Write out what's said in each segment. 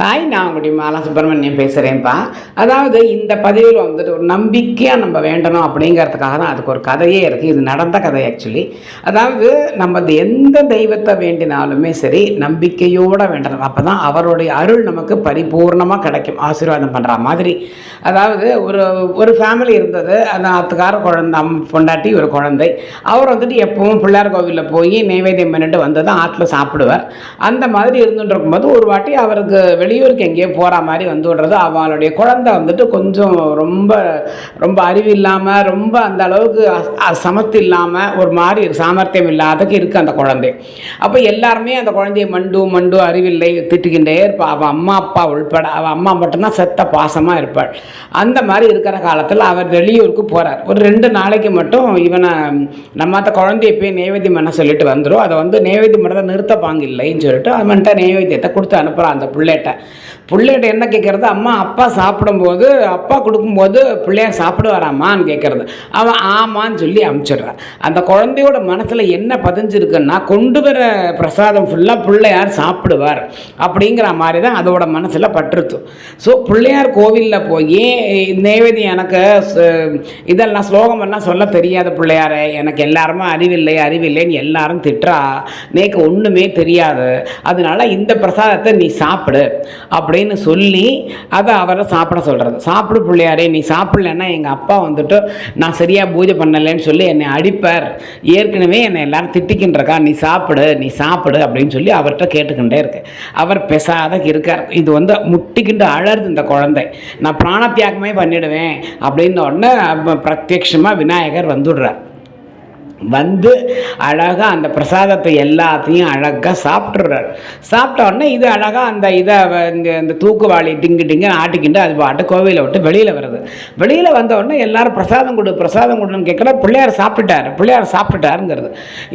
Hi நான் உங்களுடைய மாலா சுப்பிரமணியம் பேசுகிறேன்ப்பா அதாவது இந்த பதிவில் வந்துட்டு ஒரு நம்பிக்கையாக நம்ம வேண்டணும் அப்படிங்கிறதுக்காக தான் அதுக்கு ஒரு கதையே இருக்குது இது நடந்த கதை ஆக்சுவலி அதாவது நம்ம எந்த தெய்வத்தை வேண்டினாலுமே சரி நம்பிக்கையோடு வேண்டணும். அப்போ தான் அவருடைய அருள் நமக்கு பரிபூர்ணமாக கிடைக்கும். ஆசீர்வாதம் பண்ணுற மாதிரி. அதாவது ஒரு ஒரு ஃபேமிலி இருந்தது. அந்த ஆத்துக்கார குழந்த பொண்டாட்டி ஒரு குழந்தை. அவர் வந்துட்டு எப்பவும் பிள்ளையார் கோவிலில் போய் நைவேத்தியம் பண்ணிட்டு வந்து தான் ஆற்றுல சாப்பிடுவார். அந்த மாதிரி இருந்துட்டு இருக்கும்போது ஒரு வாட்டி அவருக்கு வெளியூருக்கு எங்கேயோ போகிற மாதிரி வந்து விடுறது. அவளுடைய குழந்தை வந்துட்டு கொஞ்சம் ரொம்ப ரொம்ப அறிவு இல்லாமல் ரொம்ப அந்த அளவுக்கு சமத்து இல்லாமல் ஒரு மாதிரி சாமர்த்தியம் இல்லாதக்கு இருக்குது அந்த குழந்தை. அப்போ எல்லாருமே அந்த குழந்தைய மண்டு மண்டு அறிவில்லை திட்டுக்கின்றே இருப்பாள் அவள் அம்மா அப்பா உள்பட அவள் அம்மா மட்டும்தான் செத்த பாசமாக இருப்பாள். அந்த மாதிரி இருக்கிற காலத்தில் அவர் வெளியூருக்கு போகிறார் ஒரு ரெண்டு நாளைக்கு மட்டும் இவனை நம்ம அந்த குழந்தைய போய் நைவேத்தியம் பண்ண சொல்லிட்டு வந்துடும் அதை வந்து நைவேத்தியம் பண்ணதை நிறுத்தப்பாங்க இல்லைன்னு சொல்லிட்டு அவன்கிட்ட நைவேத்தியத்தை கொடுத்து அனுப்புகிறான் அந்த பிள்ளைகிட்ட. பிள்ளைகிட்ட என்ன கேட்குறது? அம்மா அப்பா சாப்பிடும்போது அப்பா கொடுக்கும்போது பிள்ளையார் சாப்பிடுவாராம்மான்னு கேட்குறது. அவன் ஆமான்னு சொல்லி அமுச்சிடுறான். அந்த குழந்தையோட மனசில் என்ன பதிஞ்சிருக்குன்னா கொண்டு வர பிரசாதம் ஃபுல்லாக பிள்ளையார் சாப்பிடுவார் அப்படிங்கிற மாதிரி தான் அதோட மனசில் பட்டுருச்சு ஸோ பிள்ளையார் கோவிலில் போய் நெய்வேதி எனக்கு இதெல்லாம் இதெல்லாம் ஸ்லோகமெல்லாம் சொல்ல தெரியாத பிள்ளையாரே எனக்கு எல்லாருமே அறிவில்லை அறிவில்லைன்னு எல்லாரும் திட்டுறா. நேக்கு ஒன்றுமே தெரியாது. அதனால இந்த பிரசாதத்தை நீ சாப்பிடு. அப்படின்னு சொல்லி அதை அவரை சாப்பிட சொல்கிறது சாப்பிடு பிள்ளையாரே நீ சாப்பிட்லன்னா எங்கள் அப்பா வந்துட்டு நான் சரியாக பூஜை பண்ணலைன்னு சொல்லி என்னை அடிப்பார். ஏற்கனவே என்னை எல்லாரும் திட்டிக்கின்றக்கா நீ சாப்பிடு நீ சாப்பிடு அப்படின்னு சொல்லி அவர்கிட்ட கேட்டுக்கிட்டே இருக்கு. அவர் பெசாத இருக்கார். இது வந்து முட்டிக்கிண்டு அழறது இந்த குழந்தை. நான் பிராணத்தியாகமே பண்ணிடுவேன். அப்படின்ன உடனே பிரத்யட்சமாக விநாயகர் வந்துடுறார். வந்து அழகாக அந்த பிரசாதத்தை எல்லாத்தையும் அழகாக சாப்பிட்றார் சாப்பிட்ட உடனே இது அழகாக அந்த இதை இந்த இந்த தூக்குவாளி டிங்கு டிங்கு ஆட்டிக்கிட்டு அது பாட்டு கோவிலை விட்டு வெளியில் வருது. வெளியில் வந்த உடனே எல்லாரும் பிரசாதம் கொடு பிரசாதம் கொடுன்னு கேட்குற பிள்ளையார் சாப்பிட்டுட்டாரு பிள்ளையார் சாப்பிட்டுட்டாருங்கிறது.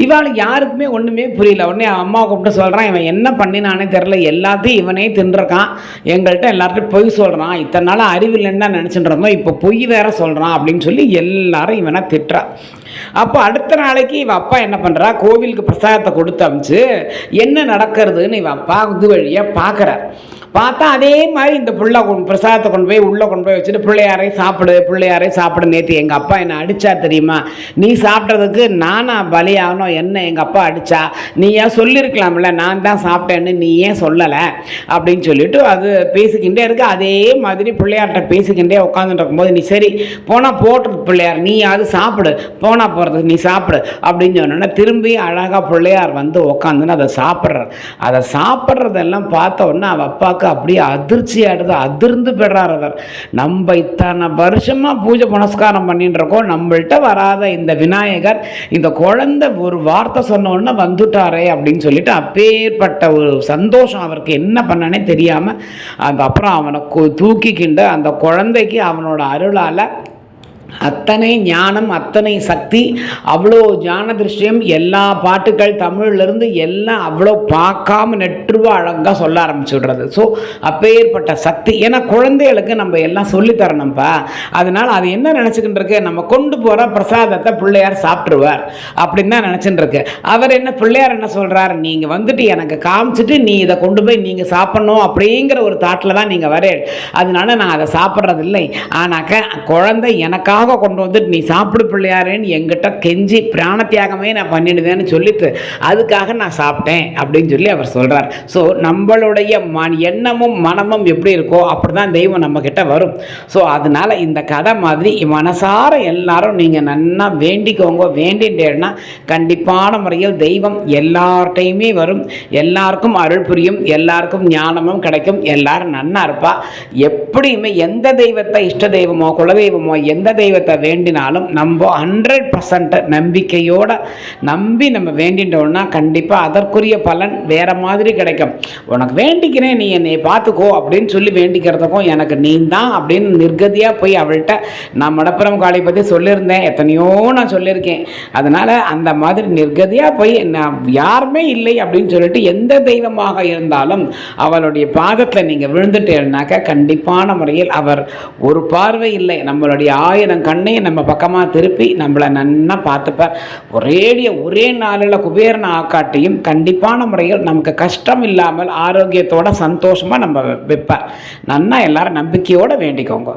இவளுக்கு யாருக்குமே ஒன்றுமே புரியல. உடனே அவன் அம்மாவை கூப்பிட்டு சொல்கிறான் இவன் என்ன பண்ணினானே தெரில எல்லாத்தையும் இவனே தின்றுருக்கான். எங்கள்கிட்ட எல்லார்ட்டையும் பொய் சொல்கிறான் இத்தனை நாள் அறிவில்லைன்னு தான் நினச்சிட்டு இருந்தோம். இப்போ பொய் வேற சொல்கிறான் அப்படின்னு சொல்லி எல்லாரும் இவனை திட்டுறான் அப்போ அடுத்த நாளைக்கு இவன் அப்பா என்ன பண்ணுறா கோவிலுக்கு பிரசாதத்தை கொடுத்து அமிச்சு என்ன நடக்கிறதுன்னு இவ அப்பா இது வழியாக பார்க்குறார் பார்த்தா அதே மாதிரி இந்த புள்ள கொண்டு பிரசாதத்தை கொண்டு போய் உள்ளே கொண்டு போய் வச்சுட்டு பிள்ளையாரை சாப்பிடு பிள்ளையாரை சாப்பிடு நேற்று எங்கள் அப்பா என்னை அடிச்சா தெரியுமா? நீ சாப்பிட்றதுக்கு நானா பலியாகணும் என்ன எங்கள் அப்பா அடிச்சா? நீ ஏன் சொல்லியிருக்கலாம்ல நான் தான் சாப்பிட்டேன்னு நீ ஏன் சொல்லலை? அப்படின்னு சொல்லிட்டு அது பேசிக்கிட்டே இருக்கு. அதே மாதிரி பிள்ளையார்கிட்ட பேசிக்கிட்டே உட்காந்துட்டு இருக்கும்போது நீ சரி போனால் போட்டு பிள்ளையார் நீ அது சாப்பிடு. போனால் போகிறது நீ சாப்பிடு அப்படின்னு சொன்னோன்னே திரும்பி அழகாக பிள்ளையார் வந்து உட்காந்துன்னு அதை சாப்பிட்றார். அதை சாப்பிட்றதெல்லாம் பார்த்த உடனே அவள் அப்பாவுக்கு அப்படியே அதிர்ச்சி ஆடுது அதிர்ந்து பெறார் அவர். நம்ம இத்தனை வருஷமாக பூஜை புனஸ்காரம் பண்ணிட்டு இருக்கோம் நம்மள்ட்ட வராத இந்த விநாயகர் இந்த குழந்தை ஒரு வார்த்தை சொன்ன உடனே வந்துட்டாரே அப்படின்னு சொல்லிட்டு அப்பேற்பட்ட ஒரு சந்தோஷம் அவருக்கு என்ன பண்ணனே தெரியாமல் அந்த அப்புறம் அவனை தூக்கிக்கிண்டு அந்த குழந்தைக்கு அவனோட அருளால் அத்தனை ஞானம் அத்தனை சக்தி அவ்வளோ ஞான திருஷ்டியம் எல்லா பாட்டுகள் தமிழ்லேருந்து எல்லாம் அவ்வளோ பார்க்காம நெற்றுவா அழகாக சொல்ல ஆரம்பிச்சு விடுறது ஸோ அப்பேற்பட்ட சக்தி. ஏன்னா குழந்தைகளுக்கு நம்ம எல்லாம் சொல்லித் தரணும்ப்பா அதனால் அது என்ன நினச்சிக்கிட்டு இருக்கு? நம்ம கொண்டு போகிற பிரசாதத்தை பிள்ளையார் சாப்பிட்ருவார் அப்படின்னு தான் நினச்சிட்டு இருக்கு. அவர் என்ன பிள்ளையார் என்ன சொல்கிறார் நீங்கள் வந்துட்டு எனக்கு காமிச்சிட்டு நீ இதை கொண்டு போய் நீங்கள் சாப்பிட்ணும் அப்படிங்கிற ஒரு தாட்டில் தான் நீங்கள் வரேன் அதனால நான் அதை சாப்பிட்றதில்லை. ஆனாக்க குழந்தை எனக்காக கொண்டு வந்துட்டு நீ சாப்பிடு பிள்ளையாரேன்னு எங்கிட்ட கெஞ்சி பிராண தியாகமே நான் பண்ணிடுவேன்னு சொல்லிட்டு அதுக்காக நான் சாப்பிட்டேன் அப்படின்னு சொல்லி அவர் சொல்கிறார் ஸோ நம்மளுடைய மன் எண்ணமும் மனமும் எப்படி இருக்கோ அப்படி தான் தெய்வம் நம்மக்கிட்ட வரும். ஸோ அதனால் இந்த கதை மாதிரி மனசார எல்லாரும் நீங்கள் நன்னா வேண்டிக்கோங்க. வேண்டின்றேன்னா கண்டிப்பான முறையில் தெய்வம் எல்லார்ட்டையுமே வரும். எல்லாருக்கும் அருள் புரியும். எல்லாருக்கும் ஞானமும் கிடைக்கும். எல்லாரும் நன்னா இருப்பா. எப்படியுமே எந்த தெய்வத்தை இஷ்ட தெய்வமோ குலதெய்வமோ எந்த தெய்வம் தெய்வத்தை வேண்டினாலும் நம்ம ஹண்ட்ரட் பர்சன்ட் நம்பிக்கையோட நம்பி நம்ம வேண்டிட்டோம்னா கண்டிப்பாக அதற்குரிய பலன் வேற மாதிரி கிடைக்கும். உனக்கு வேண்டிக்கிறேன் நீ என்னை பார்த்துக்கோ அப்படின்னு சொல்லி வேண்டிக்கிறதுக்கும் எனக்கு நீ தான் அப்படின்னு நிர்கதியாக போய் அவள்கிட்ட நான் மடப்புறம் காளி பற்றி சொல்லியிருந்தேன். எத்தனையோ நான் சொல்லியிருக்கேன். அதனால் அந்த மாதிரி நிர்கதியாக போய் நான் யாருமே இல்லை அப்படின்னு சொல்லிட்டு எந்த தெய்வமாக இருந்தாலும் அவளுடைய பாதத்தில் நீங்கள் விழுந்துட்டேன்னாக்க கண்டிப்பான முறையில் அவர் ஒரு பார்வை இல்லை. நம்மளுடைய ஆயிரம் ஆயிரம் கண்ணையும் நம்ம பக்கமாக திருப்பி நம்மளை நன்னா பார்த்துப்பார். ஒரேடிய ஒரே நாளில் குபேரன் ஆக்காட்டியும் கண்டிப்பான முறையில் நமக்கு கஷ்டம் இல்லாமல் ஆரோக்கியத்தோட சந்தோஷமாக நம்ம வைப்பார். நன்னா எல்லாரும் நம்பிக்கையோடு வேண்டிக்கோங்க.